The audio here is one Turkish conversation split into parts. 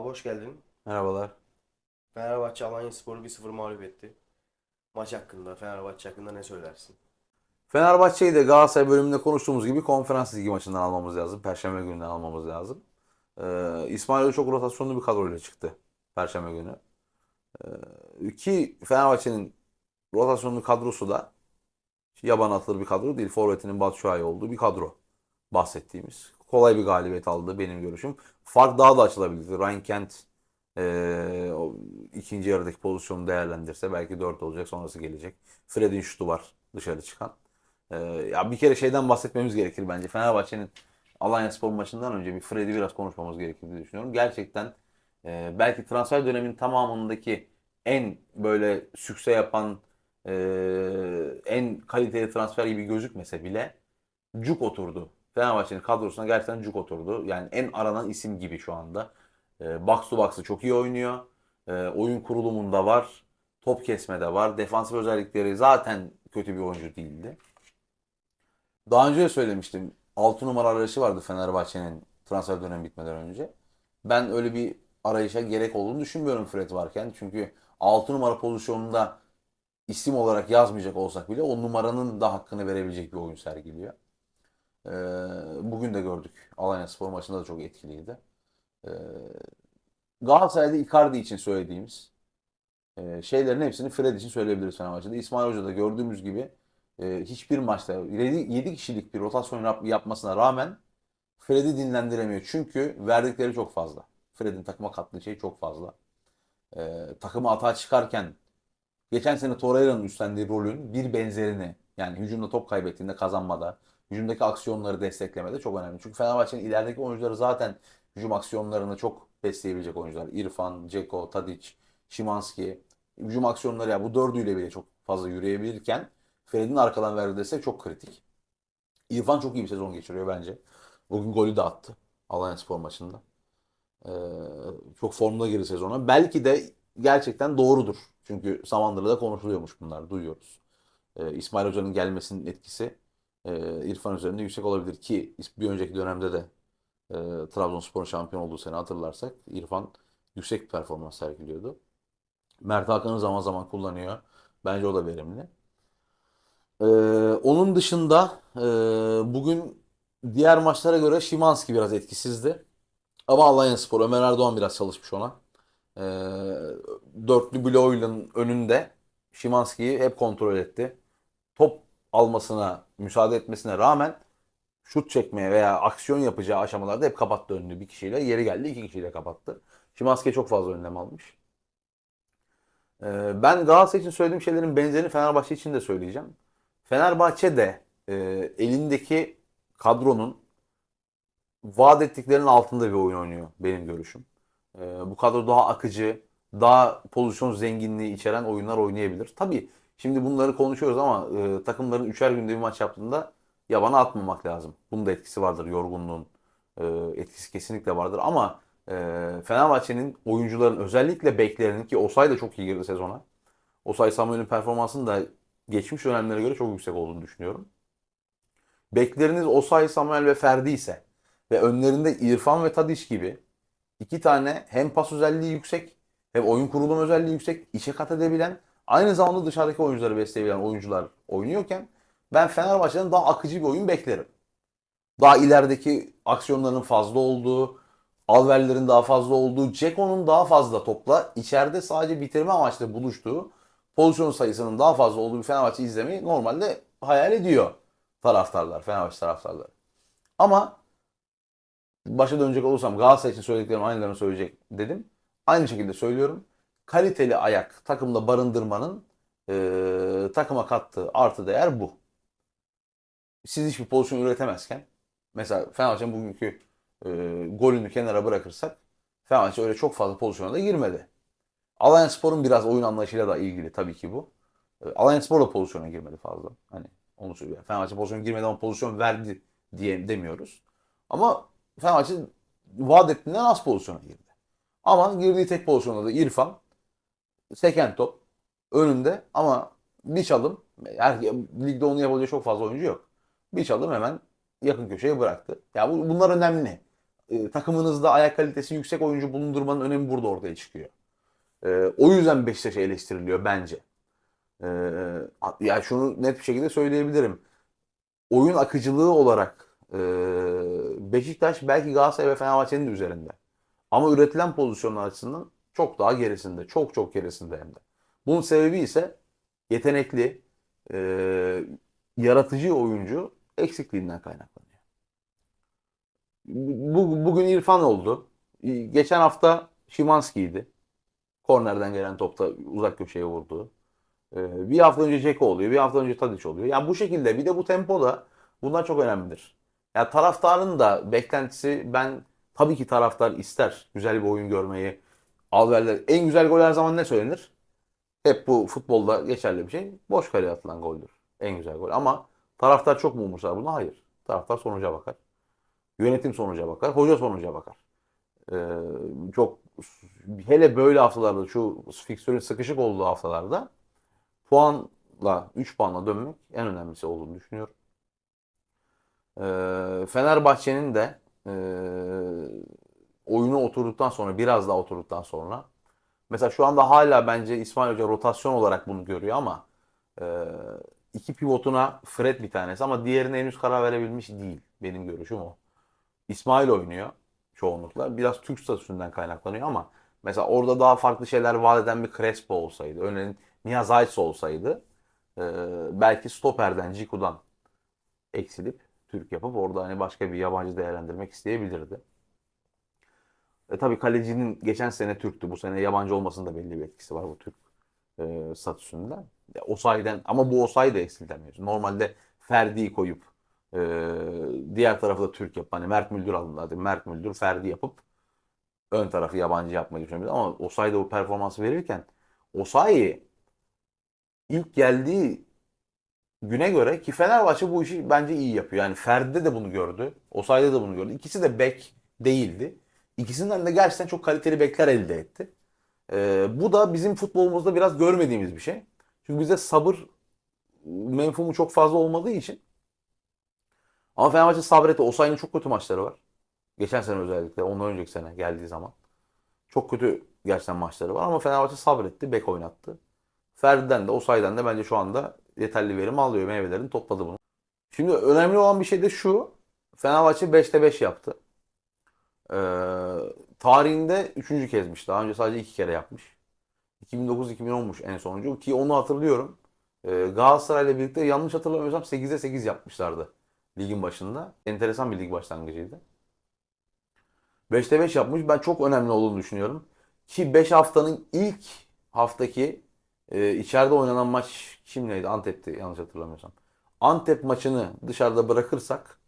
Abi hoş geldin. Merhabalar. Fenerbahçe Alanyaspor'u 1-0 mağlup etti. Maç hakkında, Fenerbahçe hakkında ne söylersin? Fenerbahçe'yi de Galatasaray bölümünde konuştuğumuz gibi konferans ligi maçından almamız lazım. Perşembe gününden almamız lazım. Ee, İsmail çok rotasyonlu bir kadroyla çıktı Perşembe günü. Ee, ki Fenerbahçe'nin rotasyonlu kadrosu da yaban atılır bir kadro değil. Forvet'inin Batshuayi olduğu bir kadro bahsettiğimiz. Kolay bir galibiyet aldı benim görüşüm. Fark daha da açılabilirdi. Ryan Kent ee, o ikinci yarıdaki pozisyonu değerlendirse belki 4 olacak sonrası gelecek. Fred'in şutu var dışarı çıkan. Ee, ya bir kere şeyden bahsetmemiz gerekir bence. Fenerbahçe'nin Alanyaspor maçından önce bir Fred'i biraz konuşmamız gerekir diye düşünüyorum. Gerçekten e, belki transfer dönemin tamamındaki en böyle sükse yapan e, en kaliteli transfer gibi gözükmese bile cuk oturdu. Fenerbahçe'nin kadrosuna gerçekten cuk oturdu. Yani en aranan isim gibi şu anda. E, box to box'ı çok iyi oynuyor. E, oyun kurulumunda var. Top kesmede var. Defansif özellikleri zaten kötü bir oyuncu değildi. Daha önce de söylemiştim. 6 numara arayışı vardı Fenerbahçe'nin transfer dönemi bitmeden önce. Ben öyle bir arayışa gerek olduğunu düşünmüyorum Fred varken. Çünkü 6 numara pozisyonunda isim olarak yazmayacak olsak bile o numaranın da hakkını verebilecek bir oyun sergiliyor. Ee, bugün de gördük. Alanyaspor maçında da çok etkiliydi. Ee, Galatasaray'da Icardi için söylediğimiz e, şeylerin hepsini Fred için söyleyebiliriz Fenerbahçe'de. İsmail Hoca da gördüğümüz gibi e, hiçbir maçta 7, kişilik bir rotasyon yap- yapmasına rağmen Fred'i dinlendiremiyor. Çünkü verdikleri çok fazla. Fred'in takıma kattığı şey çok fazla. E, takımı atağa çıkarken geçen sene Torreira'nın üstlendiği rolün bir benzerini yani hücumda top kaybettiğinde kazanmada, hücumdaki aksiyonları desteklemede çok önemli. Çünkü Fenerbahçe'nin ilerideki oyuncuları zaten hücum aksiyonlarını çok besleyebilecek oyuncular. İrfan, Ceko, Tadic, Şimanski. Hücum aksiyonları ya bu dördüyle bile çok fazla yürüyebilirken Fred'in arkadan verdiği destek çok kritik. İrfan çok iyi bir sezon geçiriyor bence. Bugün golü de attı Alanyaspor maçında. Ee, çok formda girdi sezona. Belki de gerçekten doğrudur. Çünkü Samandıra'da konuşuluyormuş bunlar. Duyuyoruz. Ee, İsmail Hoca'nın gelmesinin etkisi e, İrfan üzerinde yüksek olabilir ki bir önceki dönemde de e, Trabzonspor'un şampiyon olduğu sene hatırlarsak İrfan yüksek bir performans sergiliyordu. Mert Hakan'ı zaman zaman kullanıyor. Bence o da verimli. Ee, onun dışında e, bugün diğer maçlara göre Şimanski biraz etkisizdi. Ama Alanyaspor, Ömer Erdoğan biraz çalışmış ona. Ee, dörtlü bloğuyla önünde Şimanski'yi hep kontrol etti. Top almasına müsaade etmesine rağmen şut çekmeye veya aksiyon yapacağı aşamalarda hep kapattı önünü bir kişiyle. Yeri geldi iki kişiyle kapattı. Şimanski çok fazla önlem almış. Ee, ben Galatasaray için söylediğim şeylerin benzerini Fenerbahçe için de söyleyeceğim. Fenerbahçe de e, elindeki kadronun vaat ettiklerinin altında bir oyun oynuyor benim görüşüm. E, bu kadro daha akıcı, daha pozisyon zenginliği içeren oyunlar oynayabilir. Tabii şimdi bunları konuşuyoruz ama e, takımların üçer günde bir maç yaptığında yabana atmamak lazım. Bunun da etkisi vardır yorgunluğun. e, etkisi kesinlikle vardır ama e, Fenerbahçe'nin oyuncuların özellikle beklerinin ki Osay da çok iyi girdi sezona. Osay Samuel'in performansının da geçmiş dönemlere göre çok yüksek olduğunu düşünüyorum. Bekleriniz Osay, Samuel ve Ferdi ise ve önlerinde İrfan ve Tadiş gibi iki tane hem pas özelliği yüksek hem oyun kurulum özelliği yüksek, içe kat edebilen, aynı zamanda dışarıdaki oyuncuları besleyebilen oyuncular oynuyorken ben Fenerbahçe'den daha akıcı bir oyun beklerim. Daha ilerideki aksiyonların fazla olduğu, Alver'lerin daha fazla olduğu, Ceko'nun daha fazla topla içeride sadece bitirme amaçlı buluştuğu pozisyon sayısının daha fazla olduğu bir Fenerbahçe izlemeyi normalde hayal ediyor taraftarlar, Fenerbahçe taraftarları. Ama başa dönecek olursam Galatasaray için söylediklerim aynılarını söyleyecek dedim. Aynı şekilde söylüyorum. Kaliteli ayak takımda barındırmanın e, takıma kattığı artı değer bu. Siz hiçbir pozisyon üretemezken mesela Fenerbahçe'nin bugünkü e, golünü kenara bırakırsak Fenerbahçe öyle çok fazla pozisyona da girmedi. Alanyaspor'un biraz oyun anlayışıyla da ilgili tabii ki bu. E, Alanyaspor da pozisyona girmedi fazla. Hani onu söylüyor. Fenerbahçe pozisyona girmedi ama pozisyon verdi diye demiyoruz. Ama Fenerbahçe vaat ettiğinden az pozisyona girdi. Ama girdiği tek pozisyonda da İrfan seken top önünde ama bir çalım her, ligde onu yapabilecek çok fazla oyuncu yok. Bir çalım hemen yakın köşeye bıraktı. Ya bu, bunlar önemli. e, takımınızda ayak kalitesi yüksek oyuncu bulundurmanın önemi burada ortaya çıkıyor. E, o yüzden Beşiktaş eleştiriliyor bence. E, ya şunu net bir şekilde söyleyebilirim. Oyun akıcılığı olarak e, Beşiktaş belki Galatasaray ve Fenerbahçe'nin de üzerinde. Ama üretilen pozisyonlar açısından çok daha gerisinde. Çok çok gerisinde hem de. Bunun sebebi ise yetenekli, e, yaratıcı oyuncu eksikliğinden kaynaklanıyor. Bu, bugün İrfan oldu. Geçen hafta Şimanski'ydi. Kornerden gelen topta uzak köşeye vurdu. Ee, bir hafta önce Ceko oluyor. Bir hafta önce Tadic oluyor. Yani bu şekilde bir de bu tempoda bunlar çok önemlidir. Ya taraftarın da beklentisi ben tabii ki taraftar ister güzel bir oyun görmeyi. Alverler en güzel gol her zaman ne söylenir? Hep bu futbolda geçerli bir şey. Boş kaleye atılan goldür. En güzel gol. Ama taraftar çok mu umursar bunu? Hayır. Taraftar sonuca bakar. Yönetim sonuca bakar. Hoca sonuca bakar. Ee, çok hele böyle haftalarda şu fiksörün sıkışık olduğu haftalarda puanla 3 puanla dönmek en önemlisi olduğunu düşünüyorum. Ee, Fenerbahçe'nin de e, oyunu oturduktan sonra biraz daha oturduktan sonra mesela şu anda hala bence İsmail Hoca rotasyon olarak bunu görüyor ama e, iki pivotuna Fred bir tanesi ama diğerine henüz karar verebilmiş değil. Benim görüşüm o. İsmail oynuyor çoğunlukla. Biraz Türk statüsünden kaynaklanıyor ama mesela orada daha farklı şeyler vaat eden bir Crespo olsaydı, örneğin Nihat Zayt's olsaydı e, belki stoperden, Ciku'dan eksilip Türk yapıp orada hani başka bir yabancı değerlendirmek isteyebilirdi. E tabii kalecinin geçen sene Türktü. Bu sene yabancı olmasının da belli bir etkisi var bu Türk e, statüsünde. Ya, Osayi'den ama bu Osayi de eksiltemiyorsun. Normalde Ferdi'yi koyup e, diğer tarafı da Türk yap. Hani Mert Müldür alındı. Hadi Mert Müldür Ferdi yapıp ön tarafı yabancı yapmayı düşünebilir. Ama Osayi de bu performansı verirken Osayi ilk geldiği güne göre ki Fenerbahçe bu işi bence iyi yapıyor. Yani Ferdi'de de bunu gördü. Osayi'de de bunu gördü. İkisi de bek değildi. İkisinden de gerçekten çok kaliteli bekler elde etti. Ee, bu da bizim futbolumuzda biraz görmediğimiz bir şey. Çünkü bizde sabır menfumu çok fazla olmadığı için. Ama Fenerbahçe sabretti. Osayi'nin çok kötü maçları var. Geçen sene özellikle. Ondan önceki sene geldiği zaman. Çok kötü gerçekten maçları var ama Fenerbahçe sabretti. Bek oynattı. Ferdi'den de Osayi'den de bence şu anda yeterli verim alıyor. Meyvelerini topladı bunu. Şimdi önemli olan bir şey de şu. Fenerbahçe 5'te 5 yaptı. Ee, tarihinde üçüncü kezmiş. Daha önce sadece iki kere yapmış. 2009-2010'muş en sonuncu ki onu hatırlıyorum. Ee, Galatasaray'la birlikte yanlış hatırlamıyorsam 8'de 8 yapmışlardı ligin başında. Enteresan bir lig başlangıcıydı. 5'te 5 yapmış. Ben çok önemli olduğunu düşünüyorum. Ki 5 haftanın ilk haftaki e, içeride oynanan maç kimleydi? Antep'ti yanlış hatırlamıyorsam. Antep maçını dışarıda bırakırsak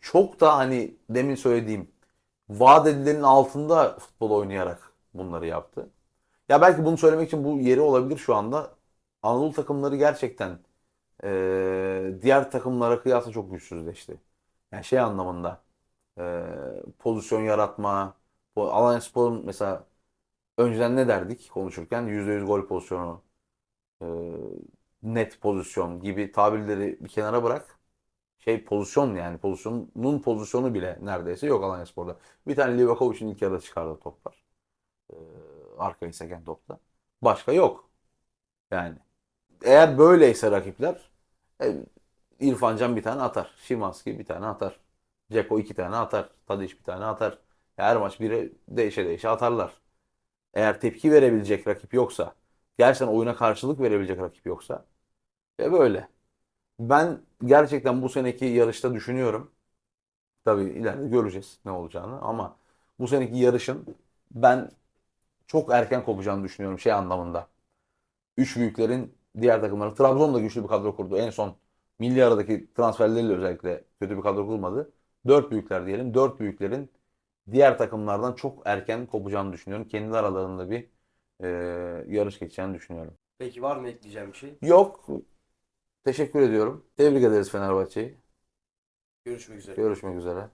çok da hani demin söylediğim vaat edilenin altında futbol oynayarak bunları yaptı. Ya belki bunu söylemek için bu yeri olabilir şu anda. Anadolu takımları gerçekten e, diğer takımlara kıyasla çok güçsüzleşti. Yani şey anlamında e, pozisyon yaratma, bu Alanyaspor'un mesela önceden ne derdik konuşurken %100 gol pozisyonu, e, net pozisyon gibi tabirleri bir kenara bırak. Şey pozisyon yani pozisyonun pozisyonu bile neredeyse yok Alanyaspor'da. Bir tane Livakovic'in ilk yarıda çıkardığı top var. E, arkayı seken topta. Başka yok. Yani eğer böyleyse rakipler e, İrfan Can bir tane atar. Şimanski bir tane atar. Ceko iki tane atar. Tadic bir tane atar. Her maç biri değişe değişe atarlar. Eğer tepki verebilecek rakip yoksa, gerçekten oyuna karşılık verebilecek rakip yoksa ve böyle. Ben gerçekten bu seneki yarışta düşünüyorum. Tabii ileride göreceğiz ne olacağını ama bu seneki yarışın ben çok erken kopacağını düşünüyorum şey anlamında. Üç büyüklerin diğer takımları. Trabzon da güçlü bir kadro kurdu. En son milli aradaki transferleriyle özellikle kötü bir kadro kurmadı. Dört büyükler diyelim. Dört büyüklerin diğer takımlardan çok erken kopacağını düşünüyorum. Kendi aralarında bir e, yarış geçeceğini düşünüyorum. Peki var mı ekleyeceğim bir şey? Yok. Teşekkür ediyorum. Tebrik ederiz Fenerbahçe'yi. Görüşmek üzere. Görüşmek üzere.